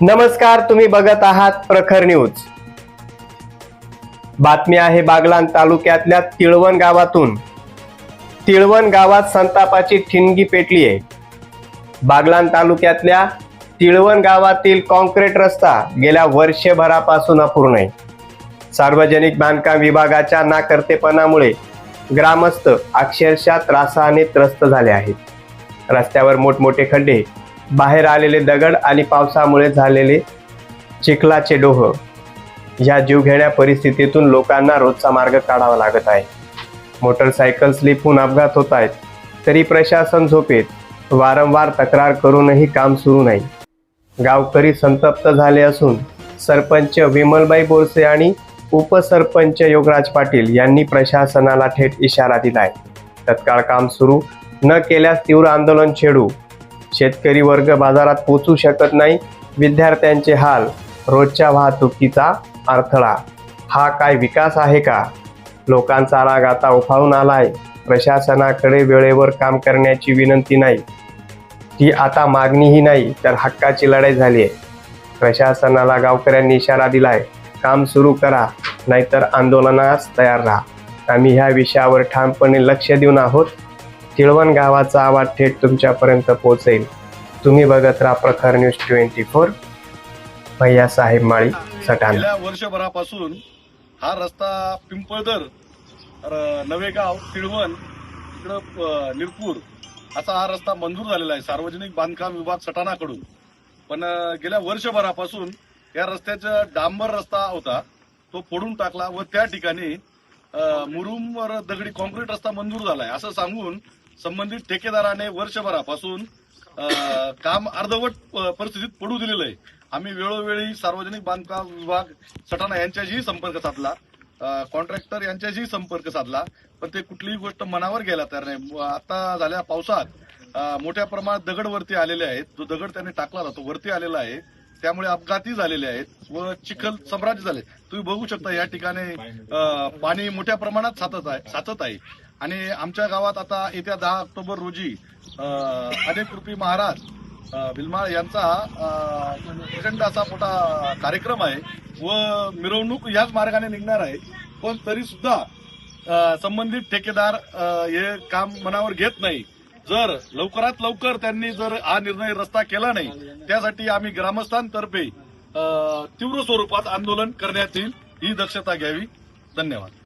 नमस्कार तुम्ही बघत आहात प्रखर न्यूज. बातमी आहे बागलान तालुक्यातल्या तिळवण गावातून. तिळवण गावात संतापाची ठिणगी पेटली आहे. बागलान तालुक्यातल्या तिळवण गावातील कॉन्क्रीट रस्ता गेल्या वर्षभरापासून अपूर्ण आहे. सार्वजनिक बांधकाम विभागाच्या नाकर्तेपणामुळे ग्रामस्थ अक्षरशः त्रासाने त्रस्त झाले आहेत. रस्त्यावर मोठमोठे खड्डे बाहेर आलेले दगड आणि पावसामुळे झालेले चिखलाचे डोह. या जीवघेण्या परिस्थितीतून लोकांना रोजचा मार्ग काढावा लागत आहे. मोटरसायकल स्लिप होऊन अपघात होत आहेत. तरी प्रशासन झोपेत. वारंवार तक्रार करूनही काम सुरू नाही. गावकरी संतप्त झाले असून सरपंच विमलबाई बोरसे आणि उपसरपंच योगराज पाटील यांनी प्रशासनाला थेट इशारा दिला आहे तत्काळ काम सुरू न केल्यास तीव्र आंदोलन छेडू. शेतकरी वर्ग बाजारात पोचू शकत नाही. विद्यार्थ्यांचे हाल रोजच्या वाहतुकीचा अडथळा. हा काय विकास आहे का? लोकांचा राग आता उफाळून आलाय. प्रशासनाकडे वेळेवर काम करण्याची विनंती नाही. ती आता मागणीही नाही तर हक्काची लढाई झाली आहे. प्रशासनाला गावकऱ्यांनी इशारा दिलाय काम सुरू करा नाहीतर आंदोलनास तयार राहा. आम्ही ह्या विषयावर ठामपणे लक्ष देऊन आहोत. तिळवण गावाचा आवाज थेट तुमच्यापर्यंत पोहोचेल. तुम्ही बघत राहा प्रखर न्यूज ट्वेंटी फोर. भैया साहेब माळी सटाण. गेल्या वर्षभरापासून हा रस्ता पिंपळदर नवेगाव तिळवण इकडं अ, निरपूर असा हा रस्ता मंजूर झालेला आहे. सार्वजनिक बांधकाम विभाग सटाणाकडून. पण अ, गेल्या वर्षभरापासून या रस्त्याचा डांबर रस्ता होता तो फोडून टाकला व त्या ठिकाणी अ, मुरुमवर दगडी कॉन्क्रीट रस्ता मंजूर झालाय. असं सांगून संबंधित ठेकेदाराने वर्षभरापासून काम अर्धवट परिस्थितीत पडू दिलेलं आहे. आम्ही वेळोवेळी सार्वजनिक बांधकाम विभाग सटाणा यांच्याशीही संपर्क साधला कॉन्ट्रॅक्टर यांच्याशीही संपर्क साधला पण ते कुठलीही गोष्ट मनावर घ्यायला तयार नाही. आता झाल्या पावसात मोठ्या प्रमाणात दगड वरती आलेले आहेत. जो दगड त्यांनी टाकला होता तो वरती आलेला आहे. त्यामुळे अपघाती झालेले आहेत व चिखल सम्राज्य झाले. तुम्ही बघू शकता या ठिकाणी पाणी मोठ्या प्रमाणात साचत आहे साचत आहे. आणि आमच्या गावात आता येत्या दहा ऑक्टोबर रोजी अनेक रुपी महाराज भिलमाळ यांचा प्रचंड असा मोठा कार्यक्रम आहे व मिरवणूक याच मार्गाने निघणार आहे. पण तरी सुद्धा संबंधित ठेकेदार हे काम मनावर घेत नाही. जर लवकरात लवकर त्यांनी जर हा निर्णय रस्ता केला नाही त्यासाठी आम्ही ग्रामस्थांतर्फे तीव्र स्वरूपात आंदोलन करण्यात येईल ही दक्षता घ्यावी. धन्यवाद.